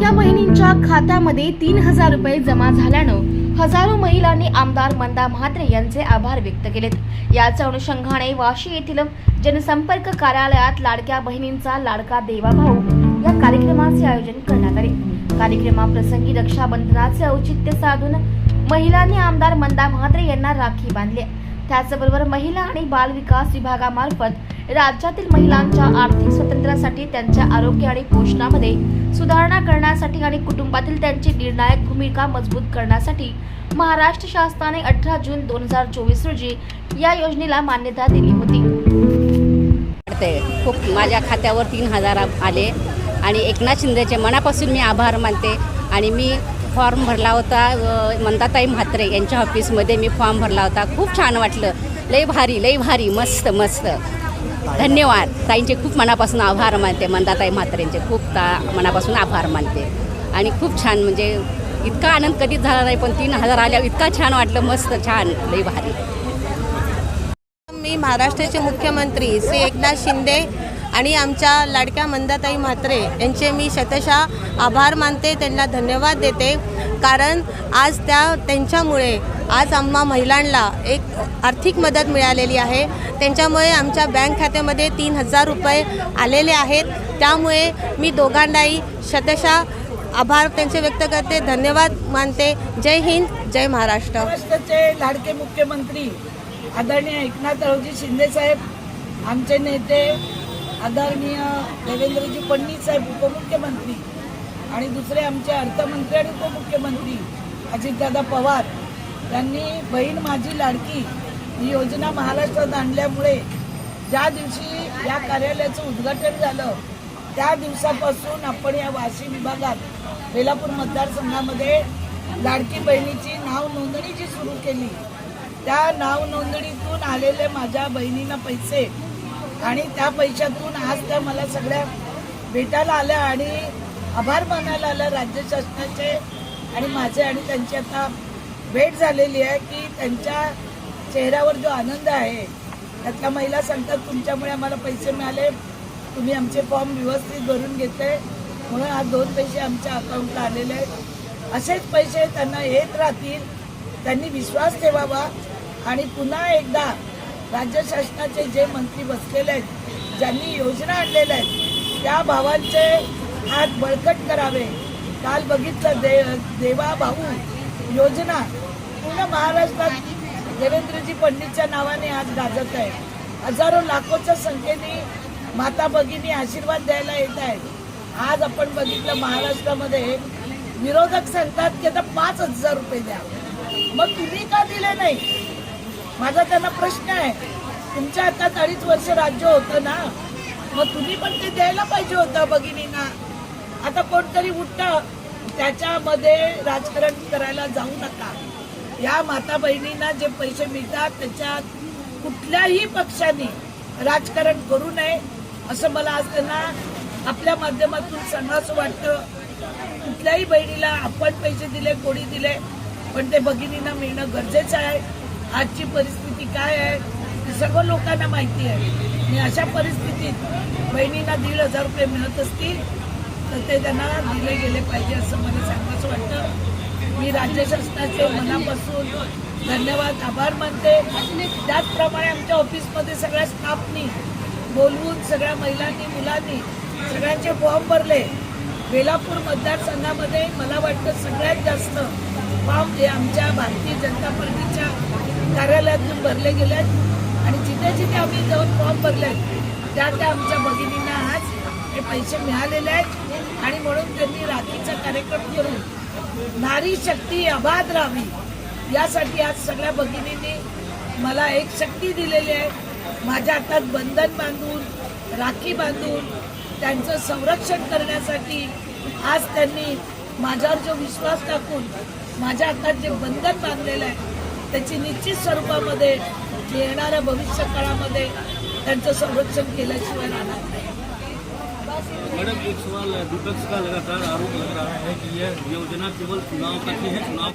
लाडक्या बहिणींच्या खात्यामध्ये तीन हजार रुपये जमा झाल्यानं हजारो महिलांनी आमदार मंदा म्हात्रे यांचे आभार व्यक्त केलेत. याच अनुषंगाने वाशी येथील जनसंपर्क कार्यालयात लाडक्या बहिणींचा लाडका देवाभाऊ या कार्यक्रमाचे आयोजन करण्यात आले. कार्यक्रमाप्रसंगी रक्षाबंधनाचे औचित्य साधून महिलांनी आमदार मंदा म्हात्रे यांना राखी बांधली. त्याचबरोबर महिला आणि बाल विकास विभागामार्फत राज्यातील महिलांच्या आर्थिक स्वातंत्र्यासाठी त्यांच्या आरोग्य आणि पोषणामध्ये सुधारणा करण्यासाठी आणि कुटुंबातील त्यांची निर्णायक भूमिका मजबूत करण्यासाठी महाराष्ट्र शासनाने अठरा जून दोन हजार चोवीस रोजी या योजनेला मान्यता दिली होती. खूप माझ्या खात्यावर तीन हजार आले आणि एकनाथ शिंदेचे मनापासून मी आभार मानते आणि मी फॉर्म भरला होता मंदाताई म्हात्रे यांच्या ऑफिसमध्ये मी फॉर्म भरला होता. खूप छान वाटलं. लई भारी लई भारी. मस्त मस्त. धन्यवाद. ताईंचे खूप मनापासून आभार मानते. मंदाताई म्हात्रेंचे खूप ता मनापासून आभार मानते. आणि खूप छान म्हणजे इतका आनंद कधीच झाला नाही पण तीन हजार आल्यावर इतका छान वाटलं मस्त छान लई भारी. मी महाराष्ट्राचे मुख्यमंत्री श्री एकनाथ शिंदे आणि आमच्या लाडक्या मंदाताई म्हात्रे यांचे मी शतशः आभार मानते त्यांना धन्यवाद देते. कारण आज त्या त्यांच्यामुळे आज आम्हा महिलांना एक आर्थिक मदत मिळालेली आहे. त्यांच्यामुळे आमच्या बँक खात्यामध्ये तीन हजार रुपये आलेले आहेत. त्यामुळे मी दोघांनाही शतशः आभार त्यांचे व्यक्त करते धन्यवाद मानते. जय हिंद जय महाराष्ट्र. महाराष्ट्राचे लाडके मुख्यमंत्री आदरणीय एकनाथरावजी शिंदे आमचे नेते आदरणीय देवेंद्रजी फडणवीस साहेब उपमुख्यमंत्री आणि दुसरे आमचे अर्थमंत्री आणि उपमुख्यमंत्री अजितदादा पवार यांनी बहीण माझी लाडकी ही योजना महाराष्ट्रात आणल्यामुळे ज्या दिवशी या कार्यालयाचं उद्घाटन झालं त्या दिवसापासून आपण या वाशी विभागात बेलापूर मतदारसंघामध्ये लाडकी बहिणीची नाव नोंदणी जी सुरू केली. त्या नाव नोंदणीतून आलेले माझ्या बहिणींना पैसे आणि त्या पैशातून आज त्या मला सगळ्या भेटायला आल्या आणि आभार मानायला आल्या राज्य शासनाचे आणि माझे आणि त्यांची आता भेट झालेली आहे की त्यांच्या चेहऱ्यावर जो आनंद आहे त्यातल्या महिला सांगतात तुमच्यामुळे आम्हाला पैसे मिळाले तुम्ही आमचे फॉर्म व्यवस्थित भरून घेते म्हणून आज दोन पैसे आमच्या अकाउंटला आलेले आहेत. असेच पैसे त्यांना येत राहतील त्यांनी विश्वास ठेवावा आणि पुन्हा एकदा राज्य शासनाचे जे मंत्री बसलेले आहेत ज्यांनी योजना आणलेल्या आहेत त्या भावांचे हात बळकट करावे. काल बघितलं दे देवा भाऊ योजना पूर्ण महाराष्ट्रात देवेंद्रजी पंडितच्या नावाने आज गाजत आहे. हजारो लाखोच्या संख्येने माता भगिनी आशीर्वाद द्यायला येत आहेत. आज आपण बघितलं महाराष्ट्रामध्ये विरोधक सांगतात की आता पाच हजार रुपये द्या. मग तुम्ही का दिले नाही? माझा त्यांना प्रश्न आहे. तुमच्या हातात अडीच वर्ष राज्य होतं ना मग तुम्ही पण ते द्यायला पाहिजे होतं भगिनींना. आता कोणतरी उठतं त्याच्यामध्ये राजकारण करायला जाऊ नका. या माता बहिणींना जे पैसे मिळतात त्याच्यात कुठल्याही पक्षाने राजकारण करू नये असं मला आज त्यांना आपल्या माध्यमातून सांगावंसं वाटतं. कुठल्याही बहिणीला आपण पैसे दिले कोणी दिले पण ते भगिनींना मिळणं गरजेचं आहे. आजची परिस्थिती काय आहे हे सर्व लोकांना माहिती आहे. आणि अशा परिस्थितीत बहिणींना दीड हजार रुपये मिळत असतील तर ते त्यांना दिले गेले पाहिजे असं मला सांगायचं वाटतं. मी राज्य शासनाचे मनापासून धन्यवाद आभार मानते. त्याचप्रमाणे आमच्या ऑफिसमध्ये सगळ्या स्टाफनी बोलवून सगळ्या महिलांनी मुलांनी सगळ्यांचे फॉर्म भरले. बेलापूर मतदारसंघामध्ये मला वाटतं सगळ्यात जास्त फॉर्म हे आमच्या भारतीय जनता पार्टीच्या कार्यालयातून भरले गेले आहेत आणि जिथे जिथे आम्ही जाऊन फॉर्म भरले आहेत त्या त्या आमच्या भगिनींना आज हे पैसे मिळालेले आहेत. आणि म्हणून त्यांनी रात्रीचा कार्यक्रम करून नारी शक्ती अबाध राहावी यासाठी आज सगळ्या भगिनींनी मला एक शक्ती दिलेली आहे. माझ्या हातात बंधन बांधून राखी बांधून त्यांचं संरक्षण करण्यासाठी आज त्यांनी माझ्यावर जो विश्वास टाकून माझ्या हातात जे बंधन बांधलेलं आहे त्याची निश्चित स्वरूपामध्ये येणाऱ्या भविष्य काळामध्ये त्यांचं संरक्षण केल्याशिवाय राहणार नाही. मैडम एक सवाल विपक्ष का लगातार आरोप लग रहा है कि यह योजना केवल चुनाव तक ही है चुनाव